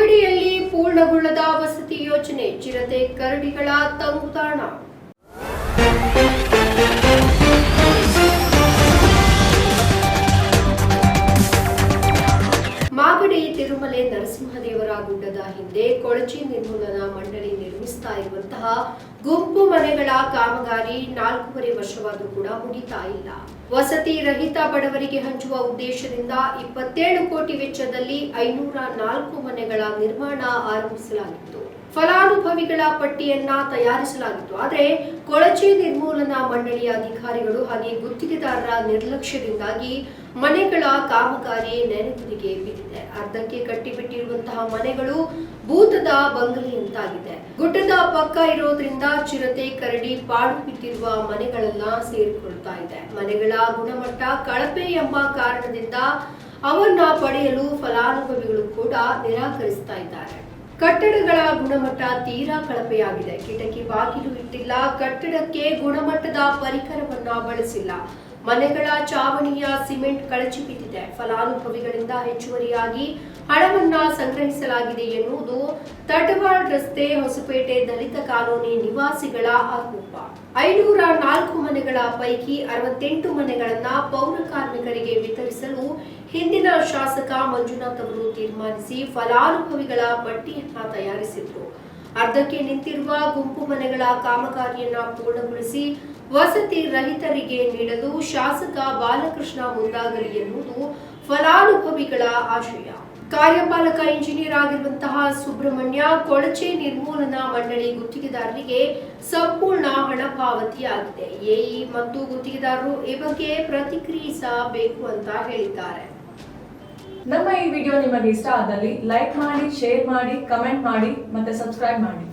ಮಾಗಡಿಯಲ್ಲಿ ಪೂರ್ಣಗೊಳ್ಳದ ವಸತಿ ಯೋಜನೆ ಚಿರತೆ ಕರಡಿಗಳ ತಂಗುದಾಣ ನರಸಿಂಹದೇವರ ಗುಡ್ಡದ ಹಿಂದೆ ಕೊಳಚೆ ನಿರ್ಮೂಲನಾ ಮಂಡಳಿ ನಿರ್ಮಿಸ್ತಾ ಇರುವಂತಹ ಗುಂಪು ಮನೆಗಳ ಕಾಮಗಾರಿ ನಾಲ್ಕೂವರೆ ವರ್ಷವಾದರೂ ಕೂಡ ಮುಗಿತಾ ಇಲ್ಲ. ವಸತಿ ರಹಿತ ಬಡವರಿಗೆ ಹಂಚುವ ಉದ್ದೇಶದಿಂದ ಇಪ್ಪತ್ತೇಳು ಕೋಟಿ ವೆಚ್ಚದಲ್ಲಿ ಐನೂರ ನಾಲ್ಕು ಮನೆಗಳ ನಿರ್ಮಾಣ ಆರಂಭಿಸಲಾಗಿತ್ತು. ಫಲಾನುಭವಿಗಳ ಪಟ್ಟಿಯನ್ನ ತಯಾರಿಸಲಾಗಿತ್ತು. ಆದರೆ ಕೊಳಚೆ ನಿರ್ಮೂಲನಾ ಮಂಡಳಿಯ ಅಧಿಕಾರಿಗಳು ಹಾಗೆ ಗುತ್ತಿಗೆದಾರರ ನಿರ್ಲಕ್ಷ್ಯದಿಂದಾಗಿ ಮನೆಗಳ ಕಾಮಗಾರಿ ನೆನಪಿಗೆ ಬಿದ್ದಿದೆ. ಅರ್ಧಕ್ಕೆ ಕಟ್ಟಿಬಿಟ್ಟಿರುವಂತಹ ಮನೆಗಳು ಭೂತದ ಬಂಗಲೆಯಂತಾಗಿದೆ. ಗುಡ್ಡದ ಪಕ್ಕ ಇರೋದ್ರಿಂದ ಚಿರತೆ, ಕರಡಿ, ಪಾಡು ಬಿಟ್ಟಿರುವ ಮನೆಗಳನ್ನ ಸೇರಿಕೊಳ್ತಾ ಇದೆ. ಮನೆಗಳ ಗುಣಮಟ್ಟ ಕಳಪೆ ಎಂಬ ಕಾರಣದಿಂದ ಅವನ್ನ ಪಡೆಯಲು ಫಲಾನುಭವಿಗಳು ಕೂಡ ನಿರಾಕರಿಸ್ತಾ ಇದ್ದಾರೆ. ಕಟ್ಟಡಗಳ ಗುಣಮಟ್ಟ ತೀರಾ ಕಳಪೆಯಾಗಿದೆ. ಕಿಟಕಿ ಬಾಗಿಲು ಇಟ್ಟಿಲ್ಲ ಕಟ್ಟಡಕ್ಕೆ ಗುಣಮಟ್ಟದ ಪರಿಕರವನ್ನ ಬಳಸಿಲ್ಲ. ಮನೆಗಳ ಚಾವಣಿಯ ಸಿಮೆಂಟ್ ಕಳಚಿ ಬಿದ್ದಿದೆ. ಫಲಾನುಭವಿಗಳಿಂದ ಹೆಚ್ಚುವರಿಯಾಗಿ ಹಣವನ್ನ ಸಂಗ್ರಹಿಸಲಾಗಿದೆ ಎನ್ನುವುದು ತಟವಾಡ್ ರಸ್ತೆ, ಹೊಸಪೇಟೆ ದಲಿತ ಕಾಲೋನಿ ನಿವಾಸಿಗಳ ಆರೋಪ. ಐನೂರ ನಾಲ್ಕು ಮನೆಗಳ ಪೈಕಿ ಅರವತ್ತೆಂಟು ಮನೆಗಳನ್ನ ಪೌರ ಕಾರ್ಮಿಕರಿಗೆ ವಿತರಿಸಲು ಹಿಂದಿನ ಶಾಸಕ ಮಂಜುನಾಥ್ ಅವರು ತೀರ್ಮಾನಿಸಿ ಫಲಾನುಭವಿಗಳ ಪಟ್ಟಿಯನ್ನ ತಯಾರಿಸಿದ್ರು. ಅರ್ಧಕ್ಕೆ ನಿಂತಿರುವ ಗುಂಪು ಮನೆಗಳ ಕಾಮಗಾರಿಯನ್ನ ಪೂರ್ಣಗೊಳಿಸಿ ವಸತಿ ರಹಿತರಿಗೆ ನೀಡಲು ಶಾಸಕ ಬಾಲಕೃಷ್ಣ ಮುಂದಾಗಲಿ ಎನ್ನುವುದು ಫಲಾನುಭವಿಗಳ ಆಶಯ. ಕಾರ್ಯಪಾಲಕ ಇಂಜಿನಿಯರ್ ಆಗಿರುವಂತಹ ಸುಬ್ರಹ್ಮಣ್ಯ ಕೊಳಚೆ ನಿರ್ಮೂಲನಾ ಮಂಡಳಿ ಗುತ್ತಿಗೆದಾರರಿಗೆ ಸಂಪೂರ್ಣ ಹಣ ಪಾವತಿಯಾಗಿದೆ. ಎಇ ಮತ್ತು ಗುತ್ತಿಗೆದಾರರು ಈ ಬಗ್ಗೆ ಪ್ರತಿಕ್ರಿಯಿಸಬೇಕು ಅಂತ ಹೇಳಿದ್ದಾರೆ. ನಮ್ಮ ಈ ವಿಡಿಯೋ ನಿಮಗೆ ಇಷ್ಟ ಆದಲ್ಲಿ ಲೈಕ್ ಮಾಡಿ, ಶೇರ್ ಮಾಡಿ, ಕಮೆಂಟ್ ಮಾಡಿ, ಮತ್ತೆ ಸಬ್ಸ್ಕ್ರೈಬ್ ಮಾಡಿ.